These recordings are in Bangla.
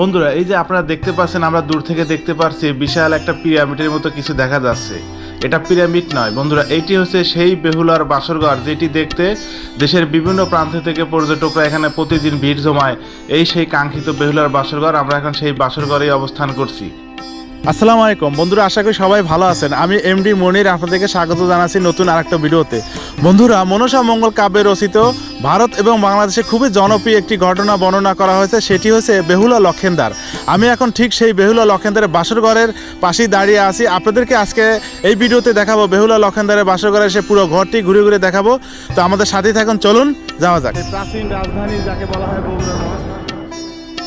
বন্ধুরা, এই যে আপনারা দেখতে পাচ্ছেন, আমরা দূর থেকে দেখতে পাচ্ছি বিশাল একটা পিরামিডের মতো কিছু দেখা যাচ্ছে। এটা পিরামিড নয়। বন্ধুরা এইটি হচ্ছে সেই বেহুলার বাসরঘর, যেটি দেখতে দেশের বিভিন্ন প্রান্ত থেকে পর্যটকরা এখানে প্রতিদিন ভিড় জমায়। এই সেই কাঙ্ক্ষিত বেহুলার বাসরঘর, আমরা এখন সেই বাসরঘরেই অবস্থান করছি। আসসালামু আলাইকুম। বন্ধুরা, আশা করি সবাই ভালো আছেন। আমি এমডি মনির, আপনাদেরকে স্বাগত জানাচ্ছি নতুন আরেকটা ভিডিওতে। বন্ধুরা, মনসা মঙ্গল কাব্যে রচিত ভারত এবং বাংলাদেশে খুবই জনপ্রিয় একটি ঘটনা বর্ণনা করা হয়েছে সেটি হচ্ছে বেহুলা লক্ষেন্দার। আমি এখন ঠিক সেই বেহুলা লক্ষেন্দারের বাসরঘরের পাশেই দাঁড়িয়ে আছি। আপনাদেরকে আজকে এই ভিডিওতে দেখাবো বেহুলা লক্ষেন্দারের বাসরঘরের সে পুরো ঘরটি ঘুরে ঘুরে দেখাবো। তো আমাদের সাথেই থাকুন চলুন যাওয়া যাক। প্রাচীন রাজধানী যাকে বলা হয়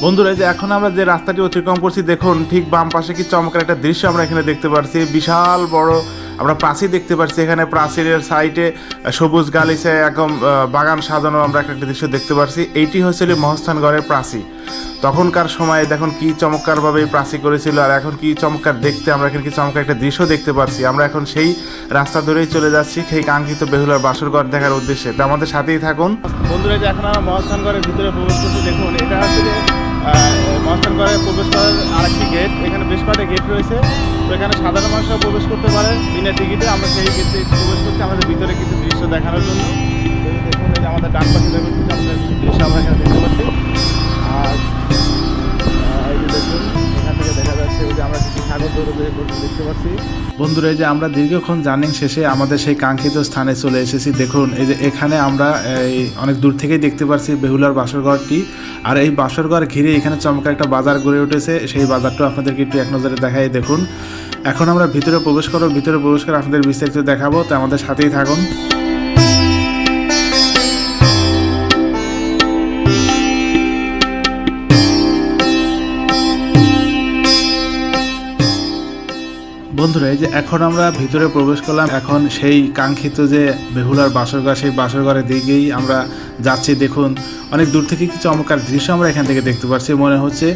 বন্ধুরা এই যে এখন আমরা যে রাস্তাটি অতিক্রম করছি দেখুন ঠিক বাম পাশে কি চমৎকার একটা দৃশ্য আমরা এখানে দেখতে পাচ্ছি বিশাল বড় আমরা প্রাচীর দেখতে পাচ্ছি, এখানে প্রাচীরের সাইডে সবুজ গালিচে একদম বাগান সাজানো আমরা একটা দৃশ্য দেখতে পাচ্ছি। এইটি হয়েছিল মহস্থানগড়ের প্রাচী তখনকার সময়ে দেখুন কি চমৎকারভাবে প্রাচী করেছিল, আর এখন কি চমৎকার দেখতে, আমরা এখানে কি চমৎকার একটা দৃশ্য দেখতে পাচ্ছি। আমরা এখন সেই রাস্তা ধরেই চলে যাচ্ছি, সেই কাঙ্ক্ষিত বেহুলার বাসরঘর দেখার উদ্দেশ্যে। তো আমাদের সাথেই থাকুন। বন্ধুরা, যে এখন আমরা মহস্থানগড়ের ভিতরে প্রবেশ করছি, দেখুন, এটা যে মহস্থানগড়ে প্রবেশ করার আরেকটি গেট এখানে বেশ কয়েকটা গেট রয়েছে। তো এখানে সাধারণ মানুষরা প্রবেশ করতে পারে বিনা টিকিটে আমরা সেই গেটে প্রবেশ করছি আমাদের ভিতরে কিছু দৃশ্য দেখানোর জন্য। দেখুন, এই যে আমাদের ডান পাশে দেখুন আমাদের দৃশ্য আমরা এখানে দেখতে পাচ্ছি। আর এই যে দেখুন, এখান থেকে দেখা যাচ্ছে ওই যে আমরা দেখতে পাচ্ছি। বন্ধুরা, এই যে আমরা দীর্ঘক্ষণ জার্নিং শেষে আমাদের সেই কাঙ্ক্ষিত স্থানে চলে এসেছি। দেখুন, এই যে এখানে আমরা, এই, অনেক দূর থেকেই দেখতে পাচ্ছি বেহুলার বাসরঘরটি। আর এই বাসরঘর ঘিরে এখানে চমকা একটা বাজার গড়ে উঠেছে। সেই বাজারটা আপনাদেরকে একটু এক নজরে দেখাই, দেখুন। এখন আমরা ভিতরে প্রবেশ করব। ভিতরে প্রবেশ করে আপনাদের বিস্তারিত দেখাবো। তো আমাদের সাথেই থাকুন। বন্ধুরা, এই যে এখন আমরা ভিতরে প্রবেশ করলাম, এখন সেই কাঙ্ক্ষিত যে বেহুলার বাসরঘর, সেই বাসরঘরের দিকেই আমরা যাচ্ছি। দেখুন, অনেক দূর থেকে কিছু চমৎকার দৃশ্য আমরা এখান থেকে দেখতে পাচ্ছি মনে হচ্ছে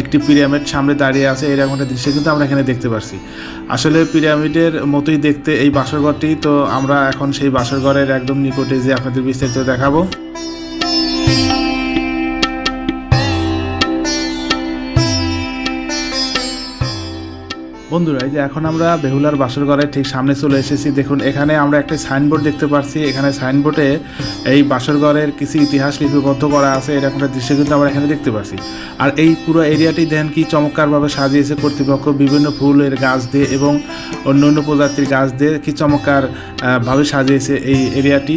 একটি পিরামিড সামনে দাঁড়িয়ে আছে, এরকম একটা দৃশ্য কিন্তু আমরা এখানে দেখতে পাচ্ছি আসলে পিরামিডের মতোই দেখতে এই বাসরঘরটি, তো আমরা এখন সেই বাসরঘরের একদম নিকটে যে আপনাদের বিস্তারিত দেখাবো। বন্ধুরা এই যে এখন আমরা বেহুলার বাসর ঘরের ঠিক সামনে চলে এসেছি। দেখুন এখানে আমরা একটা সাইনবোর্ড দেখতে পাচ্ছি এখানে সাইনবোর্ডে এই বাসর ঘরের কিছু ইতিহাস লিপিবদ্ধ করা আছে। এরকম একটা দৃশ্য কিন্তু আমরা এখানে দেখতে পাচ্ছি আর এই পুরো এরিয়াটি দেখেন কি চমৎকারভাবে সাজিয়েছে কর্তৃপক্ষ। বিভিন্ন ফুলের গাছ দিয়ে এবং অন্য অন্য প্রজাতির গাছ দিয়ে কি চমৎকার আহ, ভাবে সাজিয়েছে এই এরিয়াটি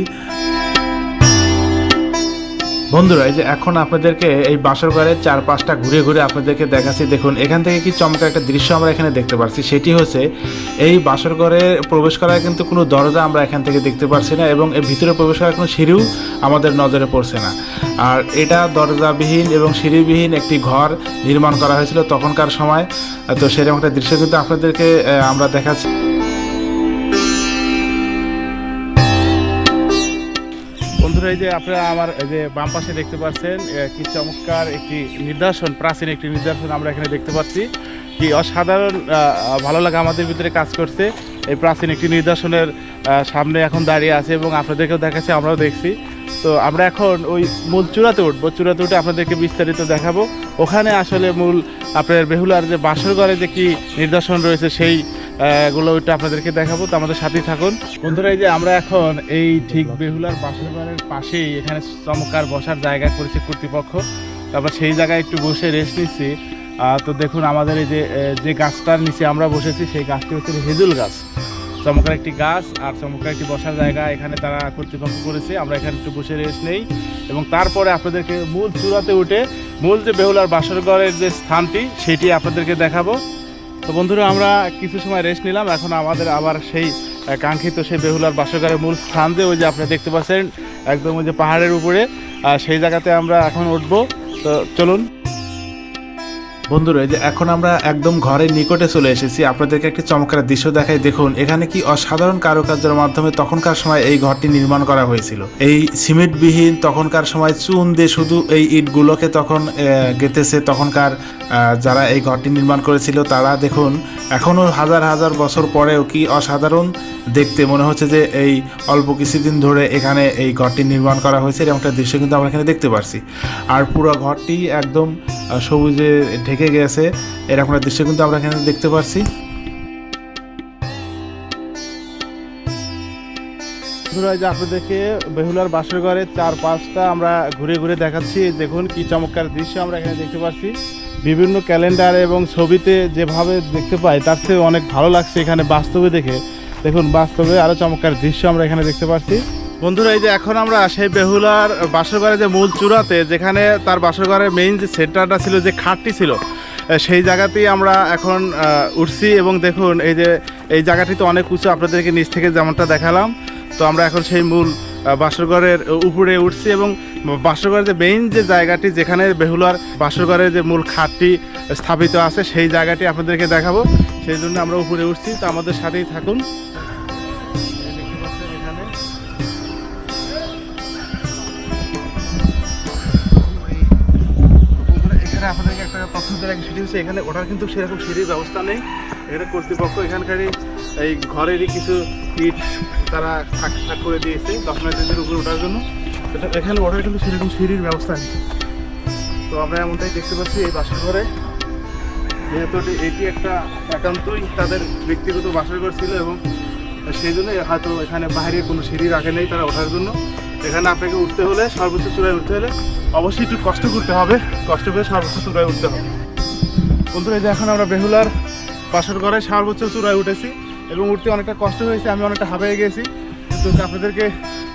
বন্ধুরা, এই যে এখন আপনাদেরকে এই বাসর ঘরের চার পাঁচটা ঘুরে ঘুরে আপনাদেরকে দেখাচ্ছি। দেখুন, এখান থেকে কি চমৎকার একটা দৃশ্য আমরা এখানে দেখতে পাচ্ছি সেটি হচ্ছে, এই বাসর ঘরে প্রবেশ করার কিন্তু কোনো দরজা আমরা এখান থেকে দেখতে পাচ্ছি না এবং এর ভিতরে প্রবেশ করার কোনো সিঁড়িও আমাদের নজরে পড়ছে না। আর এটা দরজাবিহীন এবং সিঁড়িবিহীন একটি ঘর নির্মাণ করা হয়েছিল তখনকার সময়। তো সেরকম একটা দৃশ্য কিন্তু আপনাদেরকে আমরা দেখাচ্ছি। এই যে আপনারা আমার এই যে বাম পাশে দেখতে পাচ্ছেন কি চমৎকার একটি নিদর্শন, প্রাচীন একটি নিদর্শন আমরা এখানে দেখতে পাচ্ছি। কি অসাধারণ ভালো লাগা আমাদের ভিতরে কাজ করছে। এই প্রাচীন একটি নিদর্শনের সামনে এখন দাঁড়িয়ে আছে এবং আপনাদেরকেও দেখাচ্ছে, আমরাও দেখছি। তো আমরা এখন ওই মূল চূড়াতে উঠবো, চূড়াতে উঠে আপনাদেরকে বিস্তারিত দেখাবো। ওখানে আসলে মূল আপনার বেহুলার যে বাসর ঘরে যে কি নিদর্শন রয়েছে, সেই আহ, গুলো ওইটা আপনাদেরকে দেখাবো তো আমাদের সাথেই থাকুন। বন্ধুরা এই যে আমরা এখন এই ঠিক বেহুলার বাসর ঘরের পাশেই এখানে চমৎকার বসার জায়গা করেছে কর্তৃপক্ষ। তারপর সেই জায়গায় একটু বসে রেস্ট নিচ্ছি। তো দেখুন আমাদের এই যে যে গাছটার নিচে আমরা বসেছি সেই গাছটি হচ্ছে হেজুল গাছ। চমৎকার একটি গাছ আর চমৎকার একটি বসার জায়গা এখানে তারা কর্তৃপক্ষ করেছে। আমরা এখানে একটু বসে রেস্ট নেই। এবং তারপরে আপনাদেরকে মূল চূড়াতে উঠে মূল যে বেহুলার বাসরঘরের যে স্থানটি সেটি আপনাদেরকে দেখাবো। তো বন্ধুরা, আমরা কিছু সময় রেস্ট নিলাম। এখন আমাদের আবার সেই কাঙ্ক্ষিত সেই বেহুলার বাসগারের মূল স্থান দিয়ে ওই যে আপনি দেখতে পাচ্ছেন, একদম ওই যে পাহাড়ের উপরে। আর সেই জায়গাতে আমরা এখন উঠবো। তো চলুন। বন্ধুরা যে এখন আমরা একদম ঘরের নিকটে চলে এসেছি। আপনাদেরকে একটি চমৎকার দৃশ্য দেখাই। দেখুন, এখানে কি অসাধারণ কারুকার্যের মাধ্যমে তখনকার সময় এই ঘরটি নির্মাণ করা হয়েছিল। এই সিমেন্টবিহীন তখনকার সময় চুন দিয়ে শুধু এই ইটগুলোকে তখন গেঁথেছে তখনকার যারা এই ঘরটি নির্মাণ করেছিল, তারা দেখুন এখনও হাজার হাজার বছর পরেও কি অসাধারণ? দেখতে মনে হচ্ছে যে এই অল্প কিছুদিন ধরে এখানে এই ঘরটি নির্মাণ করা হয়েছে এরকম একটা দৃশ্য কিন্তু আমরা এখানে দেখতে পারছি। আর পুরো ঘরটি একদম সবুজে ঢেকে গেছে। এরকম একটা দৃশ্য কিন্তু আমরা এখানে দেখতে পারছি। যে আপনাদেরকে বেহুলার বাসর ঘরের চার পাঁচটা আমরা ঘুরে ঘুরে দেখাচ্ছি। দেখুন কি চমৎকার দৃশ্য আমরা এখানে দেখতে পাচ্ছি বিভিন্ন ক্যালেন্ডার এবং ছবিতে যেভাবে দেখতে পাই, তার থেকে অনেক ভালো লাগছে এখানে বাস্তবে দেখে। দেখুন, বাস্তবে আরও চমৎকার দৃশ্য আমরা এখানে দেখতে পাচ্ছি। বন্ধুরা, এই যে এখন আমরা সেই বেহুলার বাসরঘরের যে মূল চূড়াতে, যেখানে তার বাসরঘরের মেইন যে সেন্টারটা ছিল, যে খাটটি ছিল সেই জায়গাতেই আমরা এখন উঠছি এবং দেখুন, এই যে, এই জায়গাটি তো অনেক উঁচু আপনাদেরকে নিচ থেকে যেমনটা দেখালাম, তো আমরা এখন সেই মূল আহ, বাসরঘরের উপরে উঠছি এবং বাসরঘরের যে মেইন যে জায়গাটি যেখানে বেহুলার বাসরঘরের যে মূল খাটটি স্থাপিত আছে সেই জায়গাটি আপনাদেরকে দেখাবো। সেই জন্য আমরা উপরে উঠছি তো আমাদের সাথেই থাকুন। এখানে আপনাদেরকে একটা হচ্ছে এখানে ওঠার কিন্তু সেরকম সিঁড়ির ব্যবস্থা নেই। এখানে কর্তৃপক্ষ এখানকারই এই ঘরেরই কিছু ইট তারা থাক থাক করে দিয়েছে দর্শনার্থীদের উপরে ওঠার জন্য। এখানে ওঠার কিন্তু সেরকম সিঁড়ির ব্যবস্থা নেই। তো আমরা এমনটাই দেখতে পাচ্ছি এই বাসা ঘরে। যেহেতু এটি- একটা একান্তই তাদের ব্যক্তিগত বাসা ঘর ছিল এবং সেই জন্য হয়তো এখানে বাইরে কোনো সিঁড়ি রাখে নেই তারা ওঠার জন্য। এখানে আপনাকে উঠতে হলে, সর্বোচ্চ চূড়ায় উঠতে হলে অবশ্যই একটু কষ্ট করতে হবে। কষ্ট করে সর্বোচ্চ চূড়ায় উঠতে হবে। বন্ধুরা, এই যে এখন আমরা বেহুলার বাসর ঘরে সর্বোচ্চ চূড়ায় উঠেছি। এবং উঠতে অনেকটা কষ্ট হয়েছে, আমি অনেকটা হাঁপিয়ে গেছি। কিন্তু আপনাদেরকে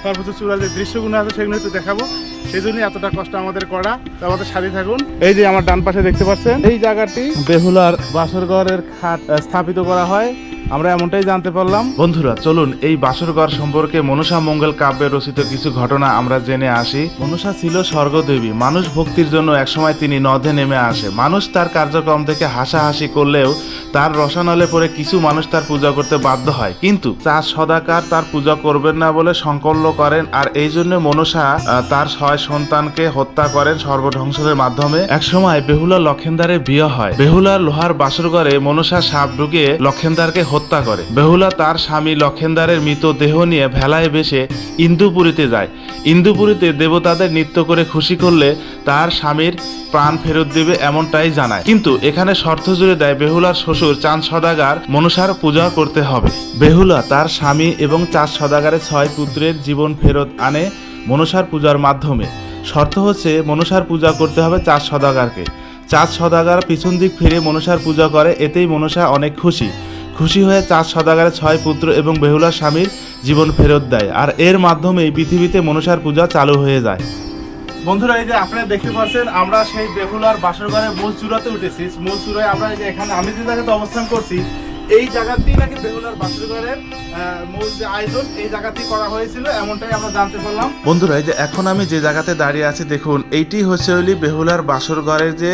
সর্বোচ্চ চূড়ার যে দৃশ্যগুলো আছে, সেগুলো একটু দেখাবো। সেই জন্যই এতটা কষ্ট আমাদের করা। তো আমাদের সাথে থাকুন। এই যে আমার ডান পাশে দেখতে পাচ্ছেন, এই জায়গাটি বেহুলার বাসরগড়ের খাট স্থাপিত করা হয়। আমরা এমনটাই জানতে পারলাম। বন্ধুরা, চলুন এই বাসরগড় সম্পর্কে মনসা মঙ্গল কাব্যে রচিত কিছু ঘটনা আমরা জেনে আসি। মনসা ছিল স্বর্গদেবী। মানুষ ভক্তির জন্য একসময় তিনি নদে নেমে আসে। মানুষ তার কার্যক্রম থেকে হাসাহাসি করলেও তার রসানলে পরে কিছু মানুষ তার পূজা করতে বাধ্য হয়। কিন্তু চার সদাকার তার পূজা করবেন না বলে সংকল্প করেন আর এই জন্য মনসা তার ছয় সন্তানকে হত্যা করেন সর্বধ্বংসের মাধ্যমে। একসময় বেহুলা লক্ষেন্দারের বিয়ে হয়। বেহুলা লোহার বাসর ঘরে মনসা সাপ ঢুকে লক্ষেন্দারকে হত্যা করে। বেহুলা তার স্বামী লক্ষেন্দারের মৃত দেহ নিয়ে ভেলায় বেশে ইন্দুপুরীতে যায়। ইন্দুপুরীতে দেবতাদের নৃত্য করে খুশি করলে তার স্বামীর প্রাণ ফেরত দেবে এমনটাই জানায়। কিন্তু এখানে শর্ত জুড়ে দেয় বেহুলার শ্বশুর চাঁদ সদাগার মনসার পূজা করতে হবে। বেহুলা তার স্বামী এবং চাঁদ সদাগারের ছয় পুত্রের জীবন ফেরত আনে মনসার পূজার মাধ্যমে। শর্ত হচ্ছে মনসার পূজা করতে হবে চাঁদ সদাগারকে। চাঁদ সদাগার পিছন দিক ফিরে মনসার পূজা করে, এতেই মনসা অনেক খুশি। খুশি হয়ে চাঁদ সদাগারের ছয় পুত্র এবং বেহুলার স্বামীর জীবন ফেরত দেয়। আর এর মাধ্যমেই পৃথিবীতে মনসার পূজা চালু হয়ে যায়। বন্ধুরা, এই যে আপনারা দেখতে পাচ্ছেন, আমরা সেই বেহুলার বাসর ঘরে মূল চূড়াতে উঠেছি। মূল চূড়ায় আমরা যে এখানে আমি যে জায়গাতে অবস্থান করছি এই জায়গাতেই নাকি বেহুলার বাসর ঘরের মূল যে এখন আমি যে জায়গাতে দাঁড়িয়ে আছি, দেখুন, এইটি হচ্ছে যে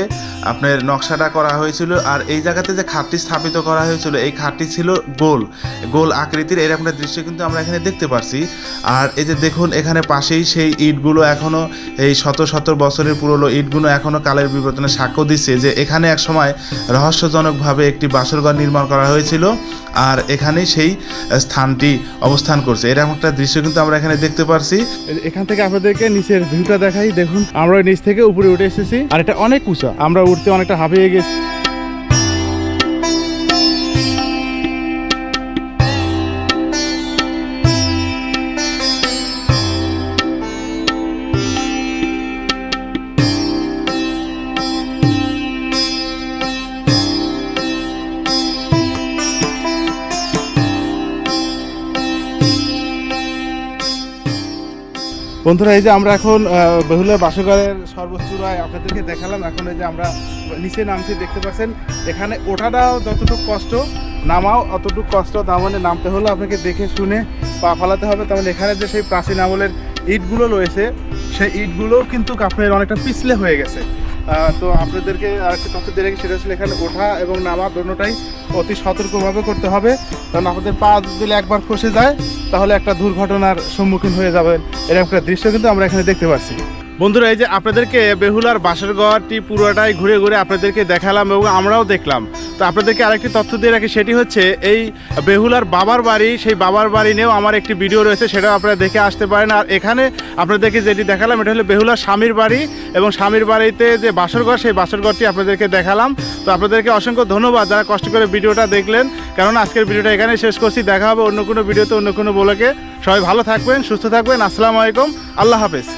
আপনার নকশাটা করা হয়েছিল, আর এই জায়গাতে যে খাটটি স্থাপিত করা হয়েছিল, এই খাটটি ছিল গোল। গোল আকৃতির দৃশ্য কিন্তু আমরা এখানে দেখতে পারছি। আর এই যে দেখুন, এখানে পাশেই সেই ইটগুলো এখনও, এই শত শত বছরের পুরনো ইটগুলো এখনও কালের বিবর্তনে সাক্ষ্য দিচ্ছে যে এখানে এক সময় রহস্যজনকভাবে একটি বাসরঘর নির্মাণ করা হয়েছিল আর এখানে সেই স্থানটি অবস্থান করছে। এরকম একটা দৃশ্য কিন্তু আমরা এখানে দেখতে পারছি। এখান থেকে আপনাদেরকে নিচের ভিউটা দেখাই। দেখুন, আমরা নিচ থেকে উপরে উঠে এসেছি। আর এটা অনেক উঁচা। আমরা উঠতে অনেকটা হাঁপিয়ে গেছি। বন্ধুরা এই যে আমরা এখন আহ, বেহুলার বাসঘরের সর্বোচ্চ চূড়ায় আপনাদেরকে দেখালাম। এখন এই যে আমরা নিচে নামছি দেখতে পাচ্ছেন এখানে ওঠাটাও যতটুকু কষ্ট নামাও অতটুকু কষ্ট তার মানে নামতে হলে আপনাকে দেখে শুনে পা ফালাতে হবে। তার মানে এখানে যে সেই প্রাচীন আমলের ইটগুলো রয়েছে সেই ইটগুলোও কিন্তু আপনার অনেকটা পিছলে হয়ে গেছে। তো আপনাদেরকে আরেকটা তথ্য দিয়ে সেটা হচ্ছে এখানে ওঠা এবং নামা দোনোটাই অতি সতর্কভাবে করতে হবে। কারণ আপনাদের পা যদি একবার ফসে যায় তাহলে একটা দুর্ঘটনার সম্মুখীন হয়ে যাবেন। এরকম একটা দৃশ্য কিন্তু আমরা এখানে দেখতে পাচ্ছি বন্ধুরা, এই যে আপনাদেরকে বেহুলার বাসর ঘরটি পুরোটাই ঘুরে ঘুরে আপনাদেরকে দেখালাম এবং আমরাও দেখলাম। তো আপনাদেরকে আরেকটি তথ্য দিয়ে রাখি, সেটি হচ্ছে এই বেহুলার বাবার বাড়ি, সেই বাবার বাড়ি নিয়েও আমার একটি ভিডিও রয়েছে, সেটাও আপনারা দেখে আসতে পারেন। আর এখানে আপনাদেরকে যেটি দেখালাম, এটা হলো বেহুলার স্বামীর বাড়ি এবং স্বামীর বাড়িতে যে বাসর ঘর সেই বাসর ঘরটি আপনাদেরকে দেখালাম। তো আপনাদেরকে অসংখ্য ধন্যবাদ যারা কষ্ট করে ভিডিওটা দেখলেন। কারণ আজকের ভিডিওটা এখানে শেষ করছি, দেখা হবে অন্য কোনো ভিডিওতে, অন্য কোনো বলেকে সবাই ভালো থাকবেন, সুস্থ থাকবেন, আসসালামু আলাইকুম, আল্লাহ হাফেজ।